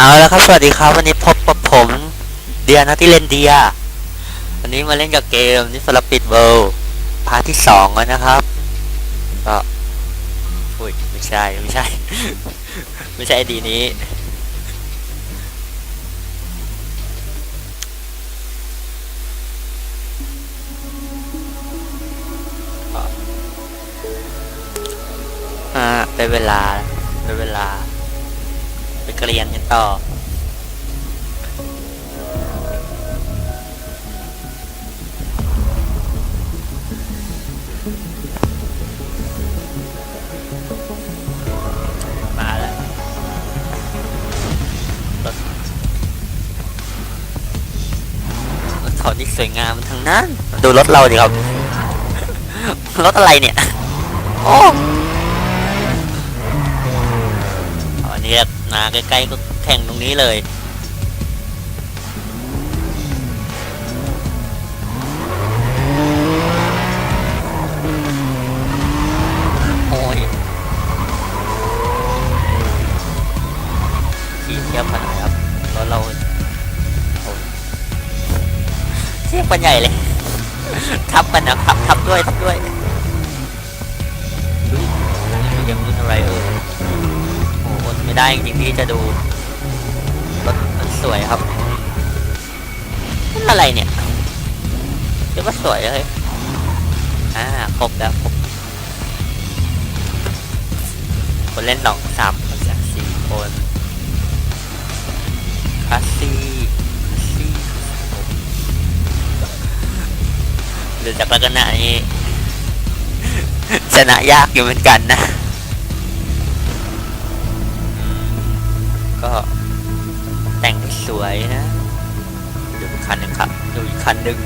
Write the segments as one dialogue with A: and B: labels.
A: เอาแล้วครับ สวัสดีครับ วันนี้พบกับผม เดียนาที่เล่นเดีย วันนี้มาเล่นกับเกมนี่สลับปิดเวิลด์พาร์ทที่สองแล้วนะครับก็อุ้ยไม่ใช่ ไม่ใช่ ไม่ใช่ดีนี้ อ่าเป็นเวลาเป็นเวลา เรียนกันต่อ มาแล้วรถรถเขาที่สวยงามทั้งนั้น ดูรถเราดิครับ รถอะไรเนี่ย โอ้ นนี้นาใกล้ๆก็แข่งตรงนี้เลยโอ้ยขี่เทียบกันหน่อยครับรถเราโอ้ยเทียบกันใหญ่เลยทับกันนะครับทับด้วยทับด้วยอุ๊ยยังรุ่นอะไรเออโอ้โหอด ไม่ได้จริงๆที่จะดูรถมันสวยครับนั่นอะไรเนี่ยเรียกว่าสวยเลยอ่าครบแล้วครบคนเล่นสองสามคนจากสี่คนคาซี่คาซี่หรือจากลักษณะนี้ชนะยากอยู่เหมือนกันนะ ก็แต่งให้สวยนะดูอีกคันหนึ่งครับดูอีกคันหนึ่ง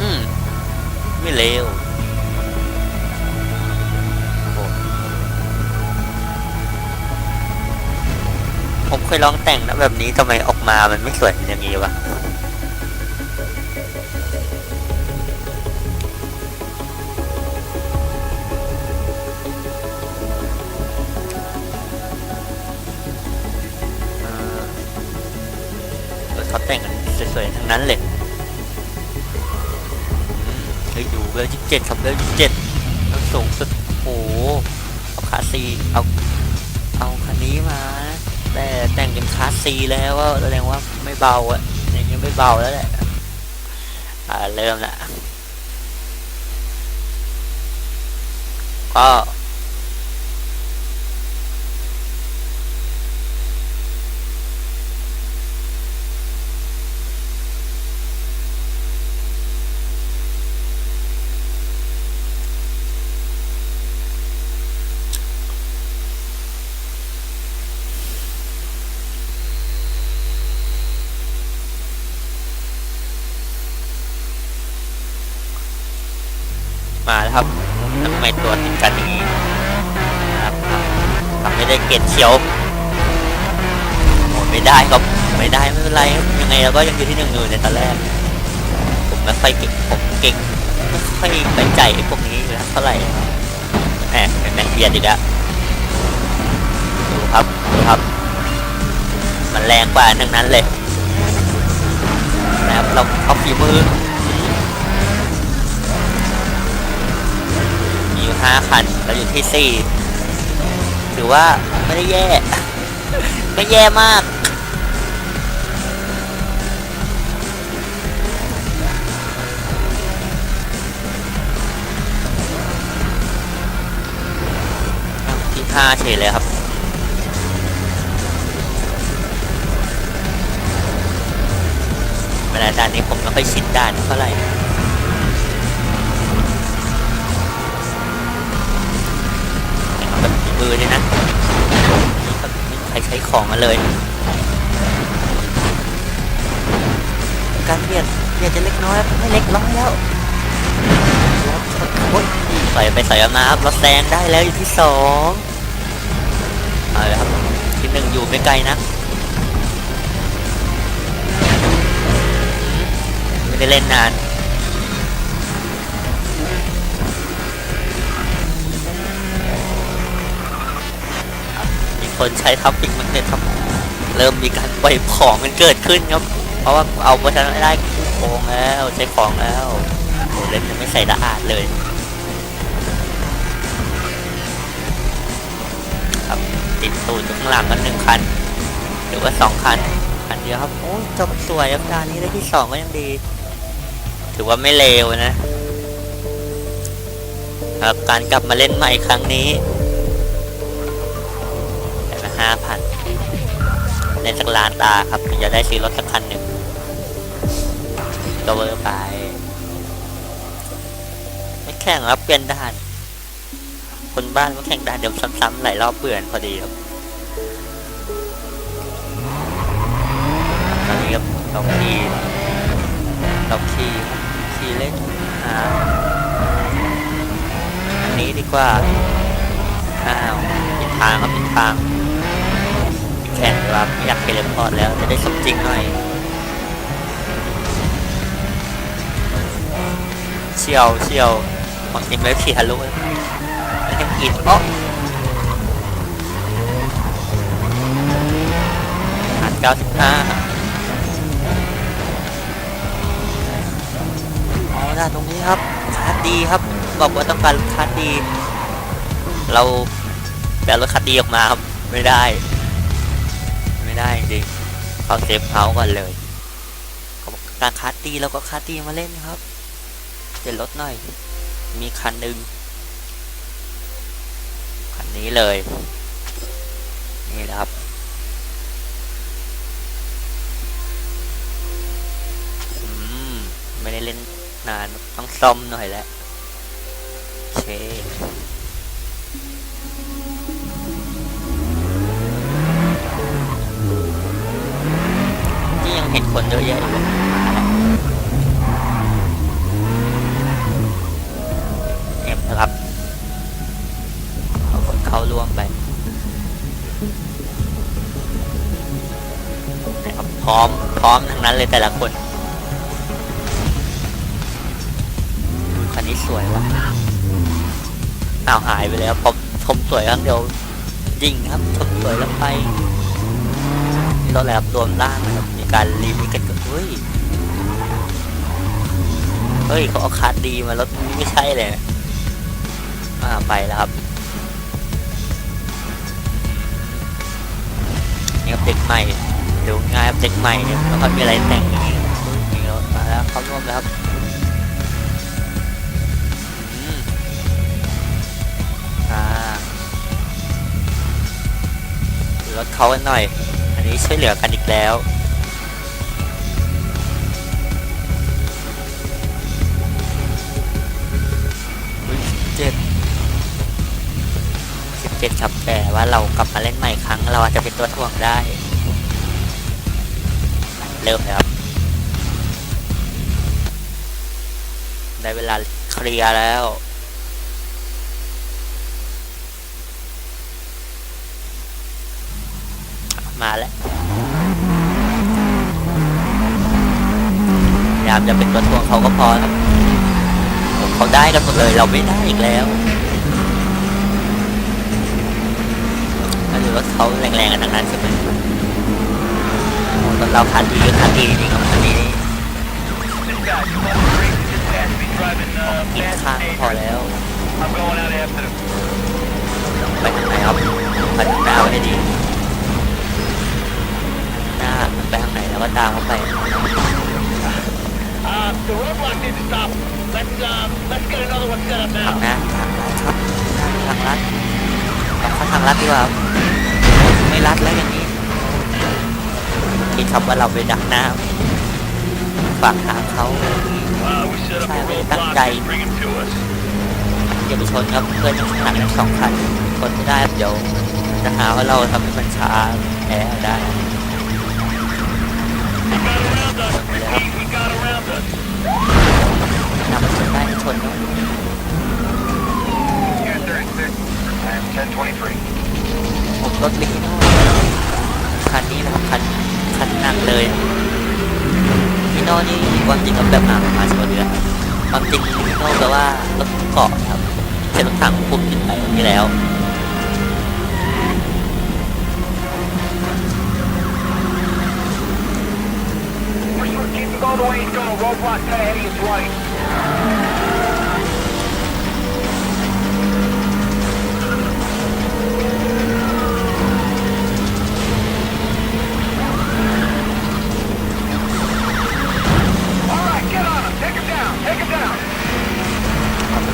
A: อืมไม่เลวผมเคยลองแต่งแล้วแบบนี้ทำไมออกมามันไม่สวยอย่างนี้วะ เจ็ดครับเวลยี่สิบเจ็ดแล้วสูงสุดโอ้โหเอาคาซีเอาเอาคันนี้มา แต่แต่งเป็นคาซีแล้วว่าแสดงว่าไม่เบาอะอย่างนี้ไม่เบาแล้วแหละอ่าเริ่มละก็ มาแล้วครับทำไมตัวติดกันอย่างนี้ครับทำไม่ได้เกตเขียวโอ้ไม่ได้ครับไม่ได้ไม่เป็นไรครับยังไงเราก็ยังอยู่ที่หนึ่งอยู่ในตอนแรกผมไม่ค่อยเก่งผมเก่งไม่ค่อยไปใจไอ้พวกนี้เลยเท่าไหร่แหมแมงเบียดอีกแล้วดูครับดูครับ มันแรงกว่าทั้งนั้นเลยนะครับเราเอาฝีมือ มีอยู่ห้าคัน เราอยู่ที่สี่ถือว่าไม่ได้แย่ ไม่แย่มาก ที่ห้าเฉยเลยครับเวลาด่านนี้ผมไม่ค่อยชินด่านเท่าไหร่ มือเลยนะนี่ก็ไม่ใครใช้ของมาเลย การเบียดเบียดจะเล็กน้อยไม่เล็กน้อยแล้วโอ้ยใส่ไปใส่มาครับเราแซงได้แล้วอยู่ที่สองเอาเลยครับที่หนึ่งอยู่ไม่ไกลนะไม่ได้เล่นนาน คนใช้ทับปิงมันเนี่ยครับ เริ่มมีการปล่อยของกันเกิดขึ้นครับ เพราะว่าเอาไปทางได้คู่โกงแล้วใช้ของแล้วโหเล่นยังไม่ใส่ดาอาดเลย ครับติดตูดข้างหลังกันหนึ่งคัน หรือว่าสองคันคันเดียวครับโอ้จบสวยครับการนี้ได้ที่สองก็ยังดี ถือว่าไม่เลวนะครับการกลับมาเล่นใหม่ครั้งนี้ ห้าพันเล่นสักล้านตาครับถึงจะได้ซื้อรถสักคันหนึ่งก็เวอร์ไป ไม่แข่งครับเปลี่ยนด่าน คนบ้านมาแข่งด่านเดี๋ยวซ้ำๆหลายรอบเบื่อพอดีครับตอนนี้ครับเราขี่เราขี่ขี่เล่นหาอันนี้ดีกว่าอ้าวผิดทางครับผิดทาง ข่งดีกว่าไม่อยากเทเลพอร์ตแล้วจะได้สมจริงหน่อย เชี่ยวเชี่ยวของจริงแล้วขี่ทะลุเลไม่ให้กินอ๋อผ่านเก้าสิบห้าอ๋อด้ตรงนี้ครับคาร์ดดีครับ บอกว่าต้องการคาร์ดดี เราแต่รถคาร์ดดีออกมาครับ ไม่ได้ เขาเซฟเฮาส์ก่อนเลยเขาบอกกาคาร์ดดีแล้วก็คาร์ดดีมาเล่นครับเปลี่ยนรถหน่อย มีคันหนึ่งคันนี้เลย นี่แหละครับ อืม ไม่ได้เล่นนาน ต้องซ่อมหน่อยแล้วโอเค นี่ยังเห็นคนเยอะแยะอยู่เลยมาแล้วเอ็มนะครับ เอาคนเข้าร่วมไปนะครับพร้อม พร้อมทั้งนั้นเลยแต่ละคนคันนี้สวยว่ะอ้าวหายไปแล้วผมชมสวยครั้งเดียวยิงครับชมสวยแล้วไปนี่รถอะไรครับรวมล่างนะครับ การรีวิกันกับเฮ้ย เฮ้ยเขาเอาคาร์ดดีมารถนี้ไม่ใช่เลยอ่าไปแล้วครับนี่ครับเด็กใหม่ดูง่ายครับเด็กใหม่เนี่ยแล้วก็มีอะไรแต่งอย่างนี้มีรถมาแล้วเขาร่วมแล้วครับอืมอารถเขากันหน่อย อันนี้ช่วยเหลือกันอีกแล้ว เจ็ดครับแต่ว่าเรากลับมาเล่นใหม่ครั้ง เราอาจจะเป็นตัวถ่วงได้ เริ่มเลยครับ ได้เวลาเคลียร์แล้วมาแล้วพยายามจะเป็นตัวทวงเขาก็พอครับผมเขาได้กันหมดเลยเราไม่ได้อีกแล้ว ก็ถือว่าเขาแรงๆกันทั้งนั้นใช่ไหมตอนเราคันดีก็คันดีจริงครับคันนี้
B: This guy, you must agree to dispatch be driving uh,
A: กินข้างพอแล้วไปทางไหนครับไปทางหน้าวให้ดีหน้าไปทางไหนแล้วก็ตามเขาไป
B: Uh, the roadblock didn't stop. Let's uh, let's get another one set up
A: ทาง
B: now.
A: หน้าทางลัดครับทางลัดเขาทางลัดดีกว่าครับ ไม่ลัดแล้วอย่างนี้คิดครับว่าเราไปดักน้าฝากทาเขา
B: Uh, we set up a
A: Sorry,
B: roadblock.
A: that guy.
B: Just bring him to us.
A: อย่าไปชนครับเพื่อนยังหนักทั้งสองคันชนไม่ได้เดี๋ยวจะหาว่าเราทำให้มันช้าแพ้ได้
B: He got around us. Repeat, he got around us.
A: นำมันชนได้ชนเนอ ผมรถมิกกี้เมคันนี้นะครับคันคันหนักเลยมิโน่นี่ความจริงก็แบบหนาประมาณสิบว่เดือนความจริงมิโน่แปลว่ารถเกาะครับเสร็จรถถังผมผิดไปนี่แล้ว
B: โ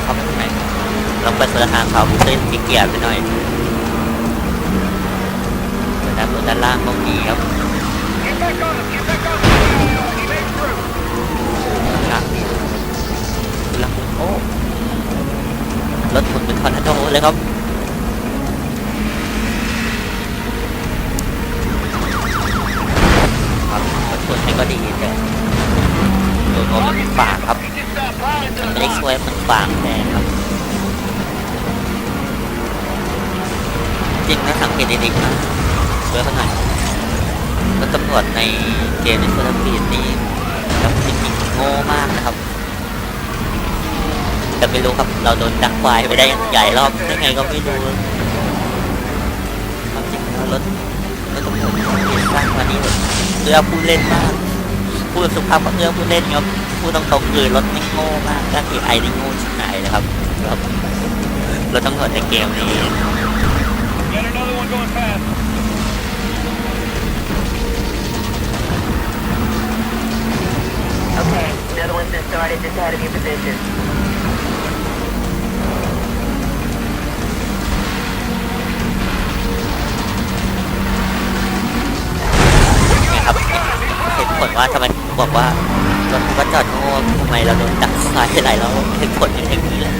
B: เข้า
A: ไปข้างในเราไปคนละทางเขาเส้นขี้เกียจไปหน่อยแต่ด้านบนด้านล่างก็มีครับ
B: Get back on him. Get back on him. He made it through.
A: ข้างนี้แล้วโอ้รถหมุนเป็นทอร์นาโดเลยครับครับรถหมุนนี่ก็ดีแต่โดนผมมันฝางครับ มันไม่ได้ช่วยมันฝางแทนครับ จริงนะสังเกตดีๆนะช่วยเขาหน่อยรถตำรวจในเกมในฟิลิปปินส์นี่แล้วจริงๆโง่มากนะครับแต่ไม่รู้ครับเราโดนดักควายไปได้ใหญ่รอบได้ไงก็ไม่รู้ความจริงแล้วรถรถตำรวจที่สร้างมานี่เพื่อผู้เล่นมากพูดสุภาพก็เพื่อผู้เล่นครับ พูดตรงๆคือรถไม่โง่มากด้านเอไอนี่โง่ชิบหายเลยครับครับรถตำรวจในเกมนี้
B: Get another one going fast.
C: Okay, another one's been started just ahead of your position.
A: เนี่ยครับเหตุผลว่าทำไมผมบอกว่า รถก็จอดโง่ทำไมเราโดนดักควายหลายรอบเหตุผลอย่างนี้แหละ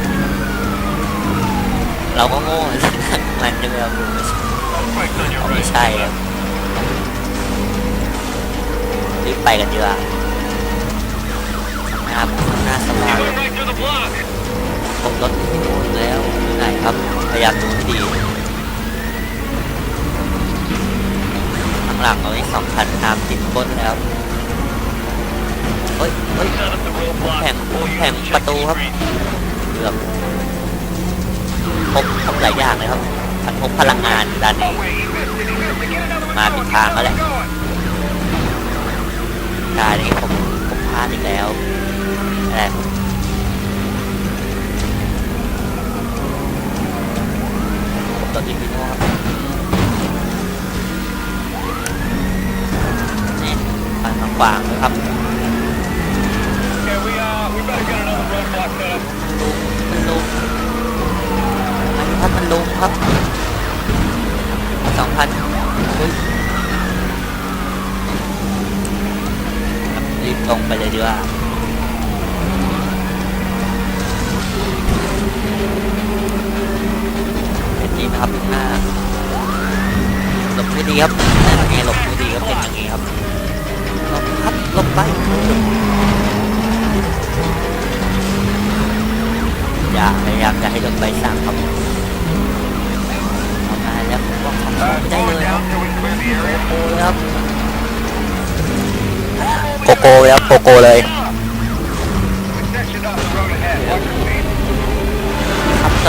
A: เราก็โง่มันจะไม่เอาไม่ใช่ครับรีบไปกันดีกว่าข้างหน้าสว่างผมรถที่นู่นแล้วไหนครับพยายามดูดีข้างหลังเราอีกสองคันตามติดก้นแล้ว เฮ้ยเฮ้ย
B: แผง
A: แผง
B: ประ
A: ตู
B: ค
A: รั
B: บ
A: เกือบพบพบหลายอย่างเลยครับทั้งพบพลังงานด้านนี้มาผิดทางแล้วแหละตายนี้ผมผมพลาดอีกแล้วอะไรผมตัดที่พี่โน่ครับนี่ทางขวางนะครับ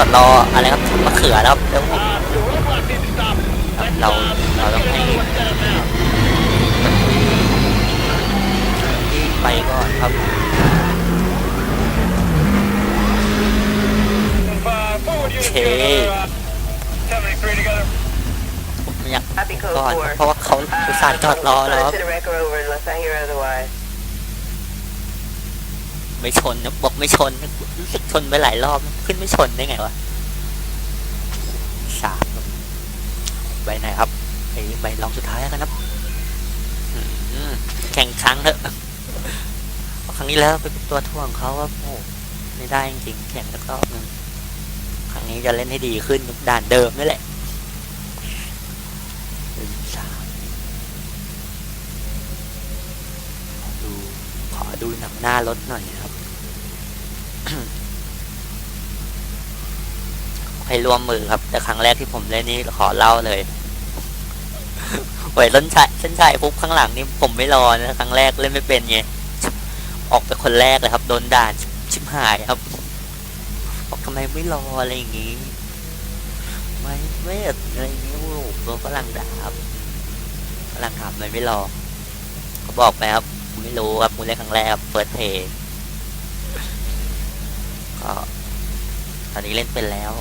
A: ดรออะไรครับมะเขือแล้วเดี๋ยวผม
B: Uh, the roadblock needs to stop.
A: เราเราต้องให้ที่ไปก่อนครับ
B: If, uh, forward units get
A: Okay.
B: another, uh, 73 together.
A: ผมไม่อยาก
C: Copy code
A: ก่อน
C: 4.
A: เพราะว่าเขาอุตส่าห์จอดรอแล้ว ไม่ชนนะบอกไม่ชนรู้สึกชนไปหลายรอบ ขึ้นไม่ชนได้ไงวะสามใบไหนครับไอใบรองสุดท้ายแล้วกันครับแข่งครั้งเถอะครั้งนี้แล้วเป็นตัวถ่วงเขาว่าโอ้ไม่ได้จริงแข่งสักรอบหนึงครั้งนี้จะเล่นให้ดีขึ้นด่านเดิมนี่แหละสามขอดูขอดูหนังหน้ารถหน่อยนะครับ ให้ร่วมมือครับ แต่ครั้งแรกที่ผมเล่นนี่ขอเล่าเลยโอ้ยเส้นชัยเส้นชัยปุ๊บข้างหลังนี่ผมไม่รอนะครั้งแรกเล่นไม่เป็นไงออกไปคนแรกเลยครับ โดนด่านชิบชิบหายครับบอกทำไมไม่รออะไรอย่างงี้ไม่ไม่อะไรอย่างงี้โอ้โหโดนฝรั่งด่าครับฝรั่งถามทำไมไม่รอเขาบอกไปครับไม่รู้ครับมูเล่นครั้งแรกครับเฟิร์สเพย์ ก็ตอนนี้เล่นเป็นแล้ว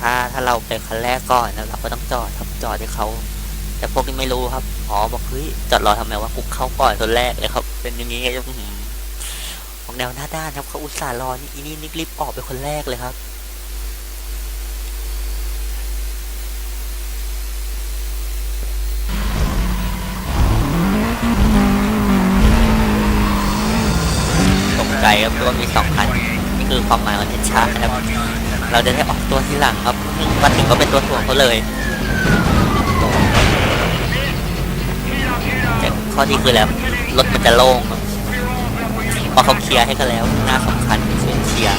A: ถ้าถ้าเราเป็นคันแรกก่อนนะเราก็ต้องจอดครับจอดให้เขาแต่พวกนี้ไม่รู้ครับอ๋อบอกเฮ้ยจอดรอทำไมวะกูเข้าก่อนคนแรกเลยครับเป็นอย่างนี้อื้อหือของแนวหน้าด้านครับเขาอุตส่าห์รอนี่อีนี่นี่รีบออกเป็นคนแรกเลยครับตกใจครับเพราะว่ามีสองคัน คือความหมายของเทนชาครับ เราจะได้ออกตัวที่หลังครับมาถึงก็เป็นตัวถ่วงเขาเลยแต่ข้อที่คือแล้วรถมันจะโล่งพอเขาเคลียร์ให้กันแล้วหน้าสำคัญช่วยเคลียร์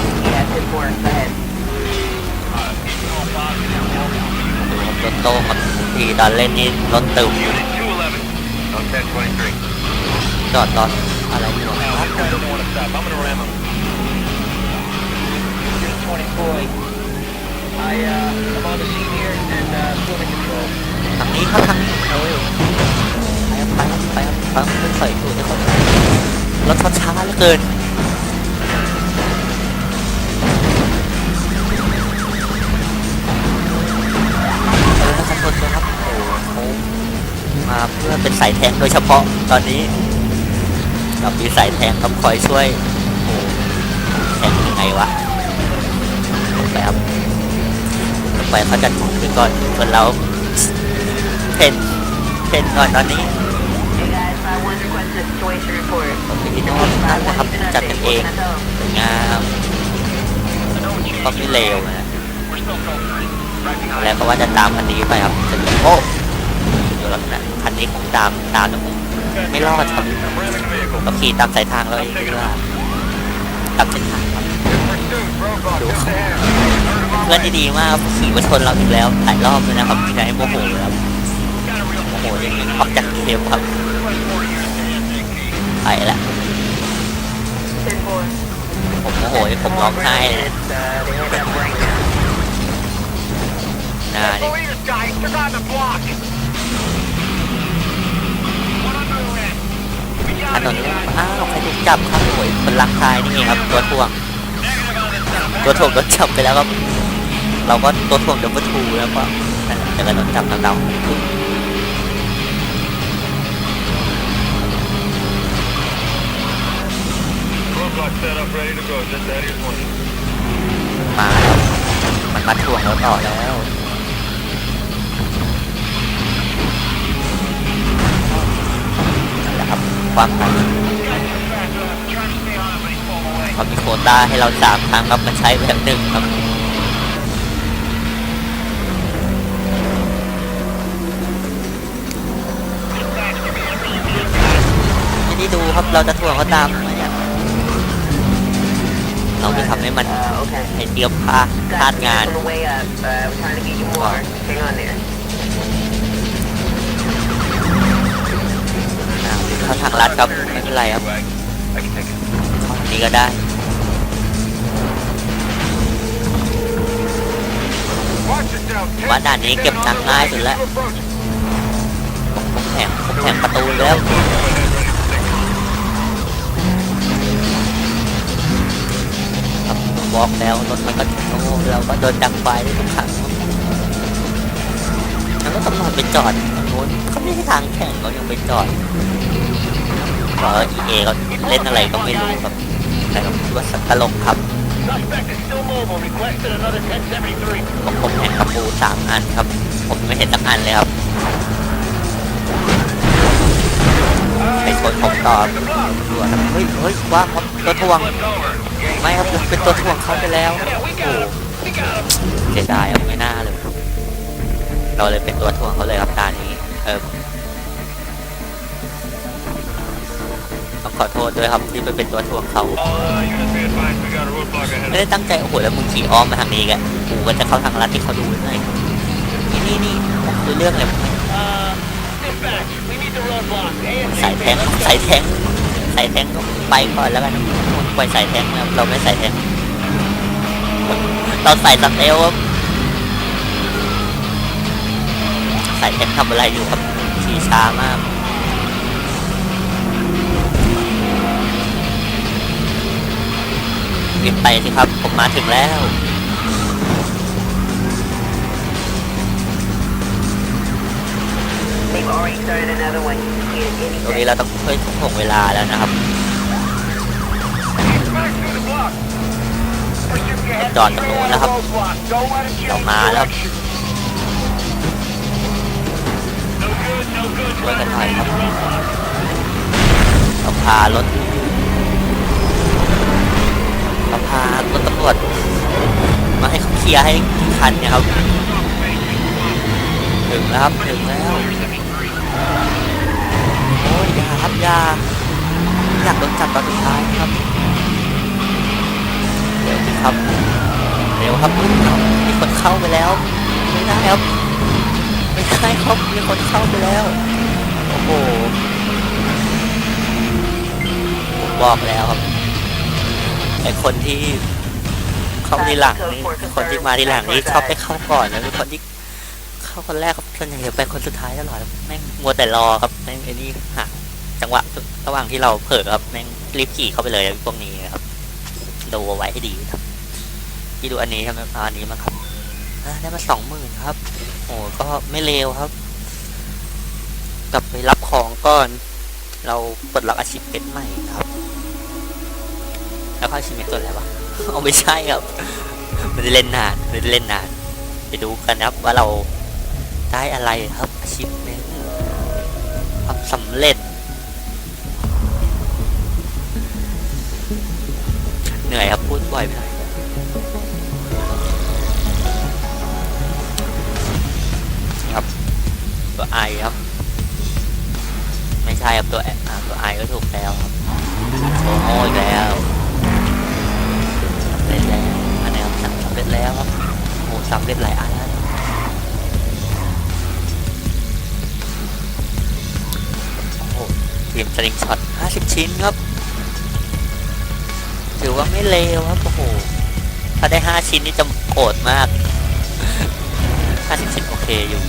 A: ดูรถโล่งครับทีตอนเล่นนี่รถตึม
B: Unit 211 on 1023.
A: จอดรถอะไรอยู่ครับ ทางนี้ครับทางนี้เออไปครับไปครับไปครับไปครับไปใส่ตูดให้เขารถช้าเหลือเกินเออขอบคุณครับโอ้โหมาเพื่อเป็นสายแทงโดยเฉพาะตอนนี้เรามีสายแทงครับคอยช่วยโอ้แทงยังไงวะ ไปครับไปเขาจะถูกขึ้นก่อนส่วนเราเพ่นเพ่นก่อนตอนนี้ผมเป็นที่นอนนั่นนะครับจัดกันเองสวยงามก็ไม่เลวนะแล้วก็ว่าจะตามคันนี้ไปครับจะโอ้ดูแล้วนะคันนี้คงตามตามนะผมไม่รอดครับก็ขี่ตามสายทางเราเองดีกว่าตามเส้นทางครับ
B: Pursuit.
A: เพื่อนที่ดีมากขี่มาชนเราอีกแล้วหลายรอบเลยนะครับใช้โมโหเลยครับโมโหจริงๆออกจากเกมครับไปละผมโมโหผมร้องไห้เลยน้านี่
B: Believe us, guys. They're on the block. One under the red. We
A: ถนนอ้าวใครถูกจับครับโอ้ยคนรักทายนี่เองครับตัวถ่วงตัวถ่วงโดนจับไปแล้วครับ เราก็ตัวถ่วงดับเบิลทูแล้วก็นั่นแหละแต่ก็โดนจับทางเรามาแล้วมันมาถ่วงเราต่อแล้วนะครับความหมาย
B: Trying to stay on it, but he's pulling away.
A: เขามีโควต้าให้เราสามครั้งครับมันใช้แบบหนึ่งครับ ไม่ได้ดูครับเราจะถ่วงเขาตามไหมอะเราไม่ทำให้มัน
C: Uh, okay.
A: ให้เตรียมพลาดพลาด
C: Got
A: งาน
C: on the way up. Uh, we're trying to get you more. Hang on there.
A: อ่าเข้าทางลัดครับไม่เป็นไรครับ
B: I can take it.
A: เข้าทางนี้ก็ได้
B: Watch yourself.
A: ว่าด่านนี้เก็บตังค์ง่ายสุดแล้วผมแข่งผมแข่งประตูแล้ว ครับบล็อกแล้วรถมันก็โอ้เราก็โดนดักไฟทุกครั้งแล้วก็ตำรวจไปจอดตรงนู้นเขาไม่ใช่ทางแข่งเขายังไปจอดก็เอก็เล่นอะไรก็ไม่รู้ครับแต่ก็คิดว่าสัตว์ตลกครับผมผมแข่งกับปูสามอันครับ ผมไม่เห็นสักอันเลยครับไปชนผมต่อตัวครับเฮ้ยเฮ้ยว่าครับตัวทวง ไม่ครับเป็นตัวถ่วงเขาไปแล้วโอ้เสียดายครับไม่น่าเลย เราเลยเป็นตัวถ่วงเขาเลยครับตานี้ เออต้องขอโทษด้วยครับที่ไปเป็นตัวถ่วงเขาไม่ได้ตั้งใจโอ้โหแล้วมึงขี่อ้อมมาทางนี้แกกูก็จะเข้าทางลัดที่เขาดูเลยนี่นี่นี่คือเรื่องเลย
B: Uh, dispatch. We need the roadblock.
A: สายแทงสายแทงสายแทงก็ไปก่อนแล้วกัน ปล่ใส่แทงนะครับเราไม่ใส่แทงเราใส่สเตลครับใส่แทงทำอะไรอยู่ครับขี่ช้ามากวิ่ไปสิครับผมมาถึงแล้วตรงนี้เราต้องค่อยถ่วงเวลาแล้วนะครับ จอดตรงนู้นนะครับ
B: Roadblock. Don't let him
A: เรา
B: change
A: มาแล้วช่วยกันหน่อยครับเราพารถเราพารถตำรวจมาให้เขาเคลียร์ให้คันเนี่ยครับ ถึงแล้วครับถึงแล้วโอ้ยยาครับยาอยากโดนจับตอนสุดท้ายครับ ครับ เร็วครับมีคนเข้าไปแล้ว ไม่ได้ครับ ไม่ได้ครับมีคนเข้าไปแล้ว โอ้โหผมบอกแล้วครับไอคนที่เข้าทีหลังนี่คนที่มาทีหลังนี่ชอบไปเข้าก่อนนะเป็นคนที่เข้าคนแรกครับส่วนใหญ่จะเป็นคนสุดท้ายตลอดแม่งมัวแต่รอครับแม่งไอ้นี่หาจังหวะระหว่างที่เราเผลอครับแม่งรีบขี่เข้าไปเลยพวกนี้ครับดูเอาไว้ให้ดีครับี่ดูอันนี้ใช่ไมอาอันนี้มาครับได้มาสองหมื่นครับ โอ้ก็ไม่เลวครับ กลับไปรับของก่อน เราปลดล็อกอาชีพเพชรใหม่ครับ แล้วก็อาชีพเพชรตัวอะไรวะเอาไม่ใช่ครับม่ได้เล่นนานม่ได้เล่นนาน ไปดูกันนะครับว่าเราได้อะไรครับอาชีพเพชรความสำเร็จ เหนื่อยครับพูดบ่อยไปหน่อย ตัวไอครับ ไม่ใช่ครับตัว I อ่าตัวไอก็ถูกแล้วครับโอ้โหแล้วสำเร็จแล้วอันนี้ครับสำเร็จแล้วครับโอ้สำเร็จหลายอันแล้วโอ้โหทีมสลิงช็อต50 ชิ้นครับ ถือว่าไม่เลวครับโอ้โหถ้าได้ 5 ชิ้นนี่จะโกรธมาก 50 ชิ้นโอเคอยู่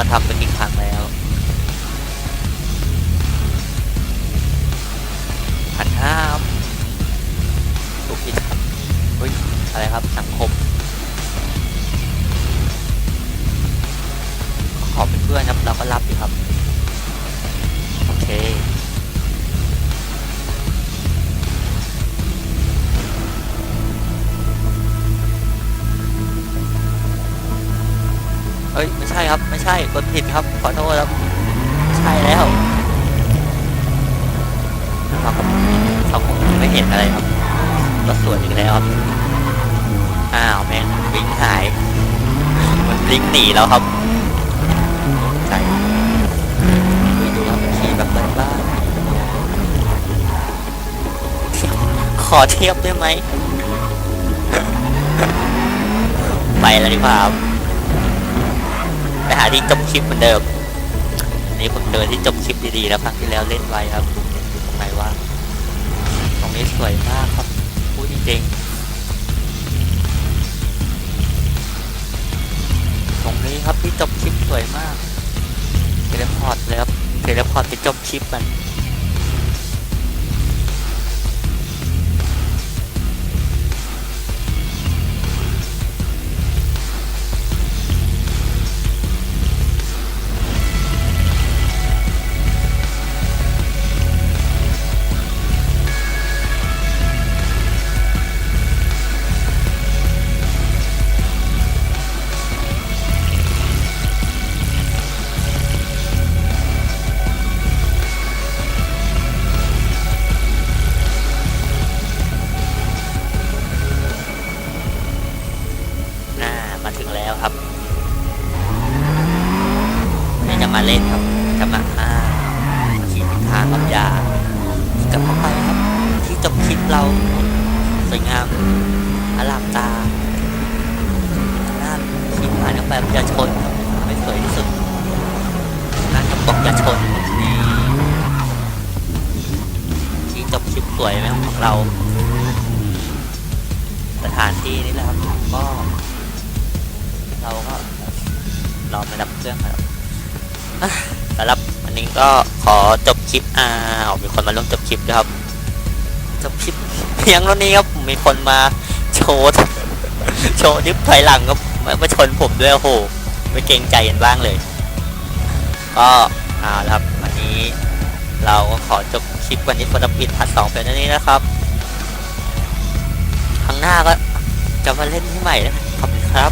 A: เราทำเปกี่ อะไรครับรถสวนอีกแล้วครับอ้าวแม่งวิ่งหาย มันวิ่งหนีแล้วครับใจดูดูครับขี่แบบบ้านๆขอเทียบได้ไหมไปแล้วดีกว่าครับไปหาที่จบคลิปเหมือนเดิมอันนี้ผมเดินที่จบคลิปดีๆแล้วครั้งที่แล้วเล่นไว้ครับ นี้สวยมากครับพูดจริงๆ ตรงนี้ครับที่จบคลิปสวยมากเทเลพอร์ตเลยครับเทเลพอร์ตไปจบคลิปมัน ขี่ผ่านเข้าไปอย่าชนไม่สวยที่สุดน้ากระปกอย่าชนนี่ที่จบคลิปสวยไหมของเรา สถานที่นี่แหละครับก็ เราก็รอมาดับเครื่องครับสำหรับวันนี้ก็ขอจบคลิปอ่ามีคนมาร่วมจบคลิปด้วยครับ จบคลิปเพียงเท่านี้ครับมีคนมาโชว์โชว์ดิฟถอยหลังก็มา มาชนผมด้วยโอ้โหไม่เกรงใจกันบ้างเลย ก็เอาละครับวันนี้เราก็ขอจบคลิปวันนี้คนปิดพัดสองเป็นเท่านี้นะครับ ครั้งหน้าก็จะมาเล่นที่ใหม่แล้ว